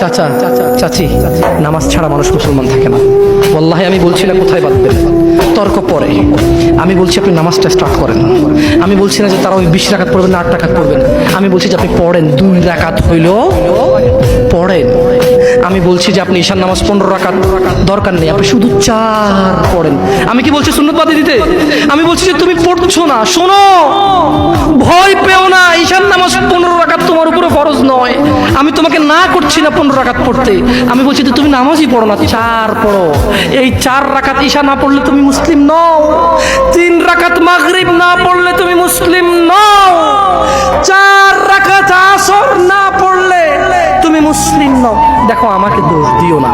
চাচা, চাচি, নামাজ ছাড়া মানুষ মুসলমান থাকে না। ওল্লাহে আমি বলছি না কোথায় বাঁধবেন তর্ক পরে। আমি বলছি আপনি নামাজটা স্টার্ট করেন। আমি বলছি না যে তারা ওই বিশ রাখাত পড়বেন না, আট রাখাত পড়বেন। আমি বলছি যে আপনি পড়েন, দুই রাকাত হইল পড়েন। আমি বলছি যে আপনি ঈশান নামাজ পনেরো রাকাত দরকার নেই, আপনি শুধু চার পড়েন। আমি কি বলছি সুন্নতবাদী দিতে? আমি বলছি যে তুমি পড়ছো না, শোনো। ভয় পেও না ঈশান নামাজ পনেরো রাকাত তোমার উপরে ফরজ নয় আমি তোমাকে না করছি না পনেরো রাকাত পড়তে। আমি বলছি যে তুমি নামাজই পড়ো না, চার পড়ো। এই চার রাকাত ঈশা না পড়লে তুমি মুসলিম নও। তিন রাকাত মাগরিব না পড়লে তুমি মুসলিম নও। চার রাকাত আসর না পড়লে তুমি মুসলিম নও। দেখো, আমাকে দোষ দিও না।